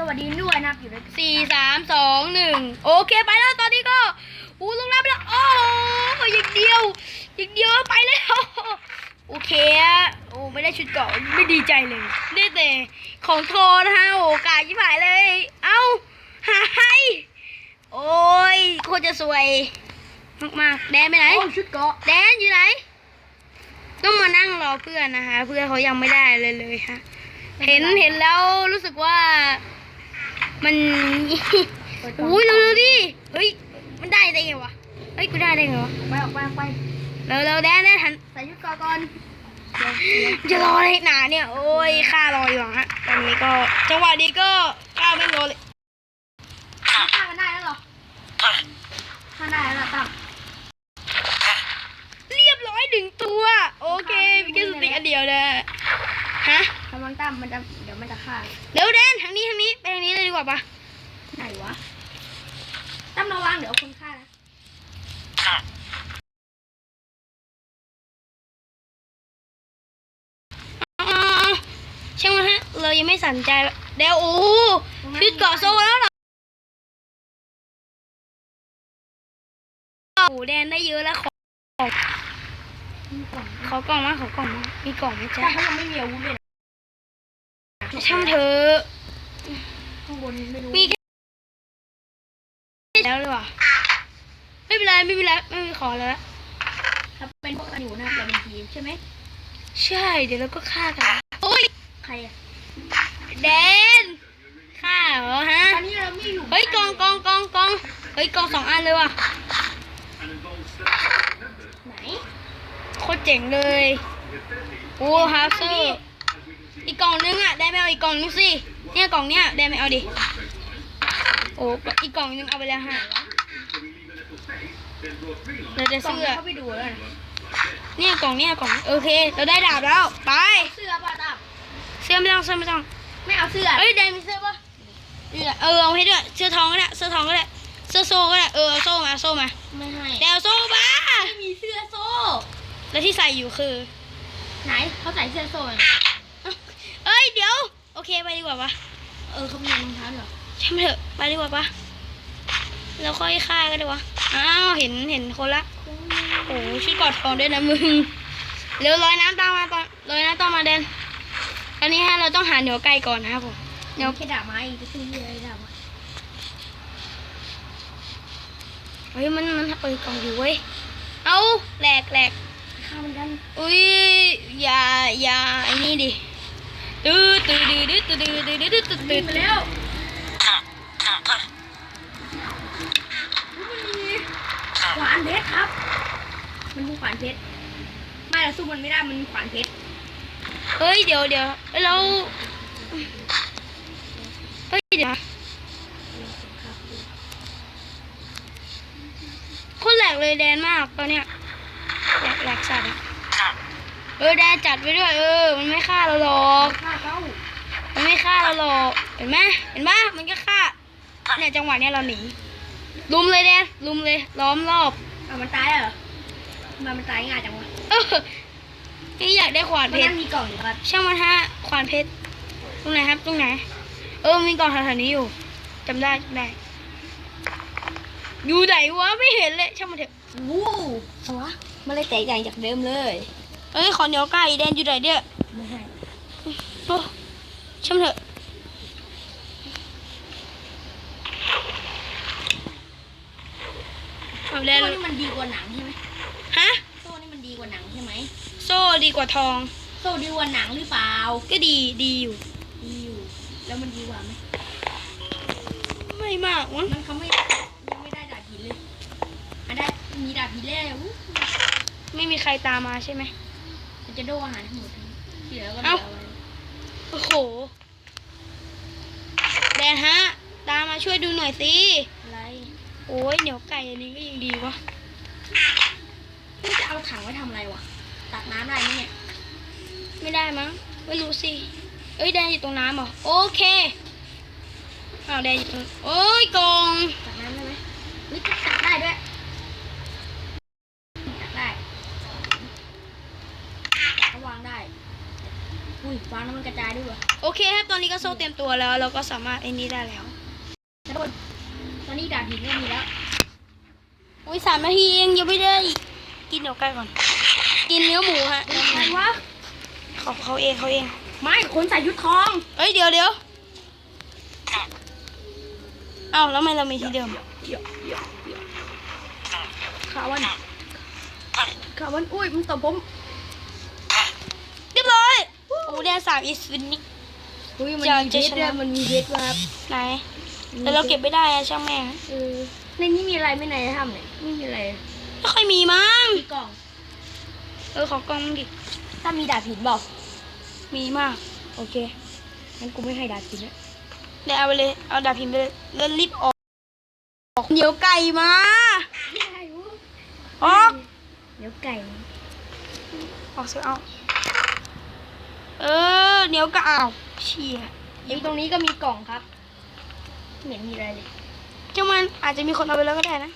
สวัสดีด้วยนะครับอยู่ในสี่สามสองหนึ่งโอเคไปแล้วตอนนี้ก็อู้ลงน้ำไปแล้วโอ้โหยิงเดียวยิงเดียวไปแล้วโอเคอะโอ้ไม่ได้ชุดเกราะไม่ดีใจเลยได้แต่ของโทนฮะโอ้กายิ่หายเลย เอ้าหายโอ้ยโคตรจะสวยมากๆแดนไปไหนโอ้ชุดเกราะแดนอยู่ไหนต้องมานั่งรอเพื่อนนะคะ เพื่อนเขายังไม่ได้เลยเลยฮะเห็นเห็นแล้วรู้สึกว่า มันอุ้ยเร็วๆดิเฮ้ยมันได้ได้ไงวะเฮ้ยกูได้ได้ไงวะไปออกไปออกไปเร็วเร็วๆแดนแดนหันใส่ชุดเกราะก่อนจะรออะไรหนาเนี่ยโอ้ยข้ารออยู่ฮะตอนนี้ก็จังหวะนี้ก็ข้าไม่รอเลยฆ่ากันได้แล้วเหรอฆ่าได้แล้วเหรอตั้มเรียบร้อยหนึ่งตัว โอเคมีแค่สติกอันเดียวนะฮะ กำลังตั้มมันจะเดี๋ยวมันจะฆ่าเร็วแดนทางนี้ทางนี้ไปทางนี้เลยดีกว่าปะไหนวะตั้มระวังเดี๋ยวคนฆ่านะอ๋อช่างมันฮะเรายังไม่สนใจแล้วเดี๋ยวโอ้โหชุดเกาะโซ่แล้วเหรอโอ้โหแดนได้เยอะแล้วขอมีกล่องขอกล่องมาขอกล่องมามีกล่องไหมแต่จ๊ะเขายังไม่มีอาวุธเลยนะ ช่างเถอะข้างบนไม่รู้มีแค่แล้วเลยว่ะไม่เป็นไรไม่เป็นไรไม่มีของแล้วถ้าเป็นพวกกันอยู่นะเราเป็นทีมใช่ไหมใช่ เดี๋ยวเราก็ฆ่ากันโอ้ยใครอะแดนฆ่าเหรอฮะตอนนี้เราไม่อยู่เฮ้ยกองกองกองกองเฮ้ยกองสองอันเลยว่ะไหนโคตรเจ๋งเลยโอ้ฮาร์เซอร์อี กกล่องนึงอะ ได้ไม่เอาอีกกล่องนึงสิ เนี่ยกล่องเนี้ยได้ไม่เอาดิ โอ้ อีกกล่องนึงเอาไปแล้วฮะเราจะกล่องเสื้อเข้าไปดูแล้วนะเนี่ยกล่องเนี่ยกล่อง โอเค เราได้ดาบแล้ว ไป เสื้อป่ะตั้มเสื้อไม่ต้อง เสื้อไม่ต้อง ไม่เอาเสื้อ เอ้ยแดงมีเสื้อปะนี่แหละเออเอาให้ด้วย เสื้อทองก็ได้ เสื้อทองก็ได้ เสื้อโซ่ก็ได้ เออเอาโซ่มา โซ่มา ไม่ให้แดวโซ่มา ไม่มีเสื้อโซ่ แล้วที่ใส่อยู่คือ ไหน เขาใส่เสื้อโซ่ ไหมเอ้ยเดี๋ยว โอเคไปดีกว่าปะเออเขามีรองเท้าเหรอช่างมันเถอะไปดีกว่าปะแล้วค่อยฆ่ากันดีกว่าอ้าวเห็นเห็นคนละโอ้โหชุดกอดทองด้วยนะมึงเร็วลอยน้ำตามมาตอนลอยน้ำตามมาเดนตอนนี้ฮะเราต้องหาเหนียวไก่ก่อนนะครับผมเหนีเดี๋ยยววแค่ดาบไม้จะซื้ออะไรดาบไม้เฮ้ยมันมันเอ้ยกล่องอยู่เว้ยเอาแหลกแหลกข้าวมันกันอุ้ยอย่าอย่าไอ้นี่ดิ ตื้อตื้อดื้อดื้อตื้อดื้อดื้อดื้อตื้อตื้อตื้อมาแล้วขวานเพชรครับ มันมีขวานเพชรไม่เราสู้มันไม่ได้มันมีขวานเพชรเฮ้ยเดี๋ยวเดี๋ยวเอ้ยเราเฮ้ยเดี๋ยวคนแหลกเลยแดนมากตอนเนี้ยแหลกแหลกสัตว์ เออแดนจัดไว้ด้วย เออ มันไม่ฆ่าเราหรอก ฆ่าเขามันไม่ฆ่าเราหรอก เห็นไหมเห็นไหมมันก็ฆ่าเนี่ยจังหวะเนี้ยเราหนีลุมเลยแดนลุมเลยล้อมรอบเอามันตายแล้วเหรอทำไมมันตายง่ายจังวะเออนี่อยากได้ขวานมันเพชนั่รนมีกล่องอยู่ครับช่างมันฮะขวานเพชรตรงไหนครับตรงไหน เออมีกล่องแถวๆนี้อยู่จำได้จำได้ อยู่ไหนวะไม่เห็นเลยช่างมันเถอะ วู้สวะมันเลยแตกต่างจากเดิมเลย เอ้ยขอเหนียวไก่แดนอยู่ไหนเด้อไม่ให้โอ้ช่างมันเถอะเอาแดโซ่นนี่มันดีกว่าหนังใช่ไหมฮะโซ่นี่มันดีกว่าหนังใช่ไหมโซ่ดีกว่าทอง โซ่ดีกว่าหนังหรือเปล่าก็ดีดีอยู่ ดีอยู่ แล้วมันดีกว่าไหมไม่มากมั้งมันเขาไม่ยังไม่ได้ดาบหินเลยอันได้มีดาบหินแล้วอู้ไม่มีใครตามมาใช่ไหมมัน จะโดนอาหารทั้งหมดที่เหลือก็เหลืเอ้าอไว้โอ้โห แดนฮะ ตามมาช่วยดูหน่อยสิ อะไรโอ้ยเหนียวไก่อันนี้ก็ยังดีวะนี่จะเอาถังไว้ทำอะไรวะ ตักน้ำได้ไหมเนี่ย ไม่ได้มั้ง ไม่รู้สิ เอ้ยแดนอยู่ตรงน้ำเหรอ โอเคอ้าวแดนอยู่ตรงโอ้ยกองตักน้ำได้ไหมเฮ้ยตักได้ด้วย ตักได้ตักก็วางได้ อุ้ยฟางน้ำมันกระจายด้วยว่ะโอเคครับตอนนี้ก็โซ่เตรียมตัวแล้ว เราก็สามารถไอ้นี้ได้แล้วทุกคนตอนนี้ดาบหินไม่มีแล้วอุ้ยสามนาทีเองยังไม่ได้กินเดี๋ยวใกล้ก่อน กินเนื้อหมูฮะอะไรวะเขาเขาเองเขาเอง ไม่คนใส่ยุทธทองเอ้ยเดี๋ยวเดี๋ยวเอ้าแล้วทำไมเรามีที่เดิมขาวันขาวันอุ้ยมันตบผมเรียบร้อย โอ้แดนสามอีสฟินิกอุ้ยมันจะมีจะเพชชรนะด้วยมันมีเพชรว่ะครับไหนแต่เราเก็บไม่ได้อะช่างแม่งเออในนี้มีอะไรไม่ในถ้ำเนี่ยไม่มีอะไรไม่ค่อยมีมั้งมีกล่อง เออขอกล้องดิถ้ามีดาบหินบอกมีมาก โอเคงั้นกูไม่ให้ดาบหินแล้วเดี๋ยวเอาไปเลยเอาดาบพิมพ์ไปเลยแล้วรีบออกเดี๋ยวไก่มาออกเดี๋ยวไก่ออกเสียเอา เออเหนียวก็อ้าวเชี่ยยิงตรงนี้ก็มีกล่องครับไม่เห็นมีอะไรเลย เจ้ามันอาจจะมีคนเอาไปแล้วก็ได้นะ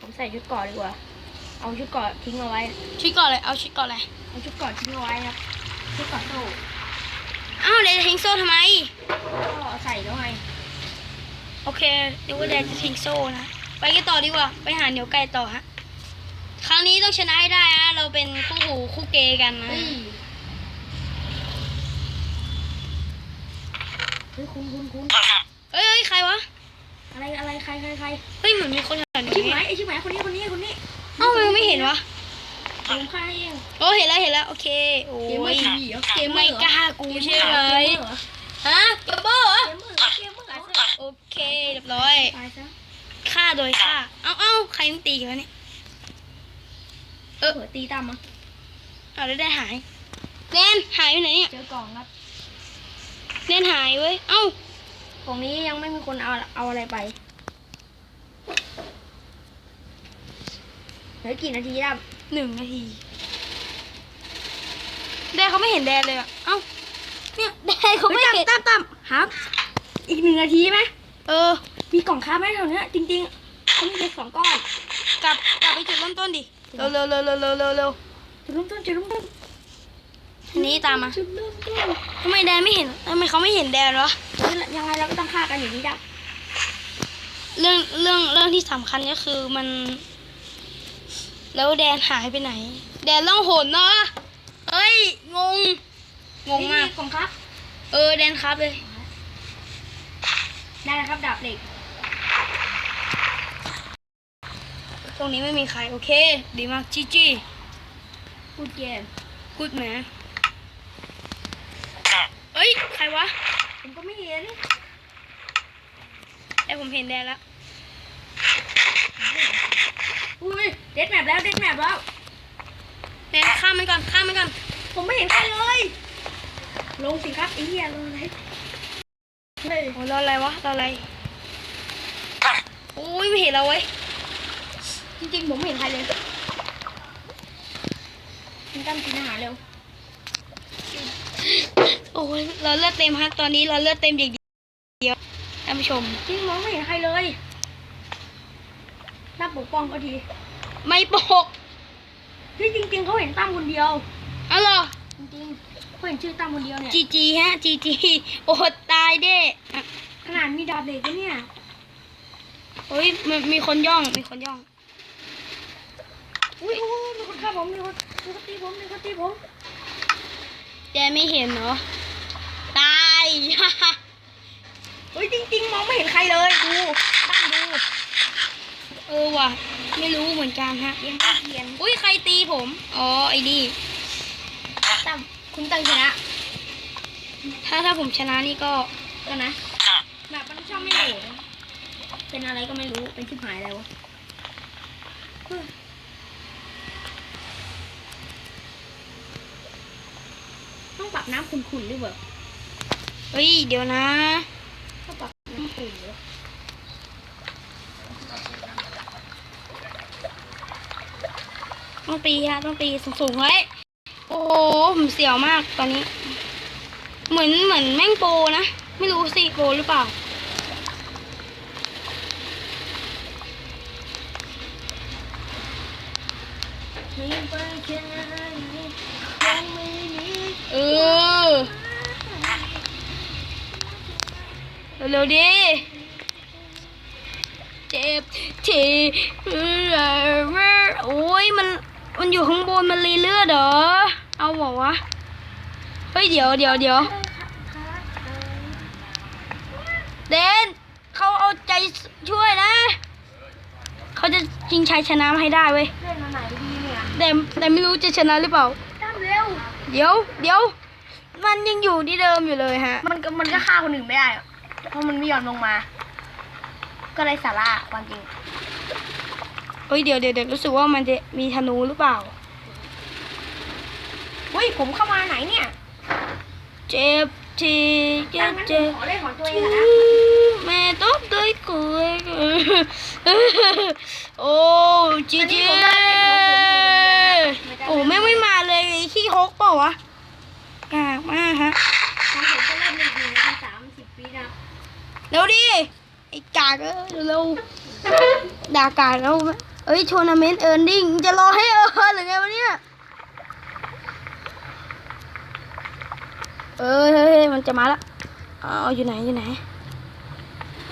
ผมใส่ชุดเก่อนดีกว่า เอาชุดเก่อนทิ้งเอาไว้ ชุดก่อนเลยเอาชุดก่อนเลยเอาชุดเก่อนทิ้งเอาไว้ครับ ชุดเก่อนโซ่อ้าวเดี๋ยวจะทิ้งโซ่ทำไม ก็ใส่แล้วไง โอเคเดี๋ยวว่าแดนจะทิ้งโซ่นะ ไปกันต่อดีกว่า ไปหาเหนียวไก่ต่อฮะ ครั้งนี้ต้องชนะให้ได้นะ เราเป็นคู่หูคู่เกย์กันนะ เฮ้ยเฮ้ยคุณคุณคุณเอ้ยเอ้ยใครวะ อะไรอะไรใครใครใครเฮ้ยเหมือนมีคนแถวชิบนี้หายไอชิบหายคนนี้คนนี้คนนี้เอ้ามันไม่เห็นวะผมฆ่าเองโอ้เห็นแล้วเห็นแล้วโอเคโอ้เกมเมอร์ยทีวีเหรอเกมเมอไม่ร์เหรอกล้ากูใช่ไหมเกมเมอร์เหรอฮะเกมเบอร์เหรอเกมเมอร์เหรอเกมเมอร์เหรอโอเคเรียบร้อย ตายซะฆ่าโดยฆ่า เอ้าเอ้าใครมันตีกันวะเนี่ยเออตีตามมาเอาแล้วได้หายแดนหายไปไหนเนี่ยเจอกล่องครับ แดนหายเว้ย เอ้ากล่องนี้ยังไม่มีคนเอาเอาอะไรไป เหลือกี่นาทีแล้วหนึ่งนาที แดนเขาไม่เห็นแดนเลยอะเอ้า เนี่ยแดนเขาไม่เห็นตามตามครับ อีกหนึ่งนาทีไหมเออ มีกล่องค้าไหมแถวเนี้ยจริงๆเขามีเล็กสองก้อน กลับกลับไปจุดเริ่มต้นดิ เร็วเร็วเร็วเร็วเร็วเร็วเร็วจุดเริ่มต้นจุดเริ่มต้น อันนี้ตามมาจุดเริ่มต้นทำไมแดนไม่เห็นทำไมเขาไม่เห็นแดนวะยังไงเราก็ต้องฆ่ากันอยู่ดีจ้ะเรื่องเรื่องเรื่องที่สำคัญก็คือมัน แล้วแดนหายไปไหน แดนล่องหนเนาะเฮ้ยงงงงมากกล่องครับ เออแดนครับเลยได้แล้วครับดาบเหล็ก ตรงนี้ไม่มีใคร โอเค ดีมากจีจีพูดเกมกูดแหมเอ้ยใคร วะ ผมก็ไม่เห็น แต่ผมเห็นแดนแล้ว อุ้ยเด็ดแมปแล้วเด็ดแมปแล้วแดนข้ามมันก่อนข้ามมันก่อน ผมไม่เห็นใครเลย ลงสิครับไอ้เหี้ยลงเลยเฮ้ยโอ้ยรออะไรวะรออะไรโอ้ยไม่เห็นเราเว้ยจริงๆผมไม่เห็นใครเลยคุณตั้มกินอาหารเร็ว โอ้ยเราเลือดเต็มฮะตอนนี้เราเลือดเต็มอย่างเดียวท่านผู้ชมจริงมองไม่เห็นใครเลยน่าปกป้องก็ทีไม่ปกที่จริง ๆเขาเห็นตั้มคนเดียวอ๋อเหรอจริงๆเขาเห็นชื่อตั้มคนเดียวเนี่ยจีจีฮะจีจีโอ้โหตายเด้อะขนาดมีดาบเหล็กด้วยเนี่ยโอ้ยมันมีคนย่องมีคนย่องอุ้ยอุ้ยมีคนฆ่าผมมีคนมีคนตีผมมีคนตีผม แดนไม่เห็นเนาะตายเฮ้ยจริง ๆ มองไม่เห็นใครเลยดูตั้งดู เออว่ะ ไม่รู้เหมือนกันฮะเทียนไม่เทียนอุ้ยใครตีผม อ๋อไอ้นี่ตั้มคุณตั้งชนะ ถ้าถ้าผมชนะนี่ก็ก็นะแบบมันชอบไม่โหลดนะเป็นอะไรก็ไม่รู้เป็นชิบหายอะไรว องปรับน้ำขุ่นๆด้วยเว้ยเฮ้ย เดี๋ยวนะต้องปรับน้ำขุ่นเลยต้องตีฮะต้องตีสูงๆไว้โอ้โหผมเสียวมากตอนนี้ เหมือนเหมือนแม่งโปรนะ ไม่รู้สิโปรหรือเปล่าไม่ไปแค่ไหนยังไม่มีเเออเร็วดิ เจ็บทีเออโอ้ยมันมันอยู่ข้างบนมันรีเลือดเหรอ เอาบอกวะ เฮ้ยเดี๋ยวเดี๋ยวเดี๋ยวเดนเขาเอาใจช่วยนะ เขาจะชิงชัยชนะให้ได้เว้ยเด่นมาไหนดีเนี่ย แต่แต่ไม่รู้จะชนะหรือเปล่า เร็วเดี๋ยว เดี๋ยว มันยังอยู่ที่เดิมอยู่เลยฮะ มันก็มันก็ฆ่าคนอื่นไม่ได้หรอกเพราะมันไม่ยอมลงมา ก็เลยสาระความจริงเฮ้ยเดี๋ยวเดี๋ยวเดี๋ยวรู้สึกว่ามันจะมีธนูหรือเปล่าเฮ้ยผมเข้ามาไหนเนี่ย เจ็บทีเจ็ตั้บงงั้นผเจ็มบขอเล่นของตัวเองทีก่อนนะแม่ต้องเตยกุยโอ้จีจีโอ้แม่งไม่มา เลยขี้ฮกเปล่าวะกากมากฮะของผมจะเล่นหนึ่งหนึ่งนาทีสามสิบปีนะเร็วดิไอ้กากเออเร็วด่ากากแล้วเอ้ยทัวร์นาเมนต์เอิร์นดิ้งจะรอให้เออหรือไงวะเนี่ยเออเฮ้ยเฮ้ยมันจะมาละเอาอยู่ไหนอยู่ไหน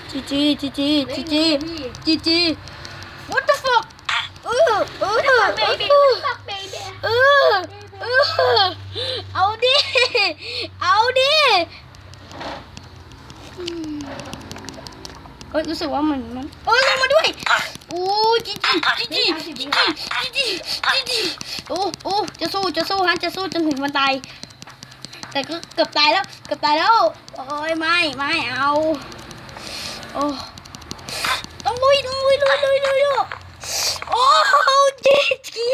จีจีจีจีจีจีจีจี what the fuck เออเออเออ เบบี้ เออ ฟักเบบี้ เออ เออเอาดิ เอาดิเอ้ยรู้สึกว่ามันมันเอ้ยลงมาด้วยโอ้จีจีจีจีจีจีจีจีจีจีโอ้โอ้จะสู้จะสู้ฮะจะสู้จนถึงวันตายแต่ก็เกือบตายแล้วเกือบตายแล้วโอ้ยไม่ไม่เอาโอ้ต้องลุยต้องลุยลุยลุยลุยลุยโอ้จีจี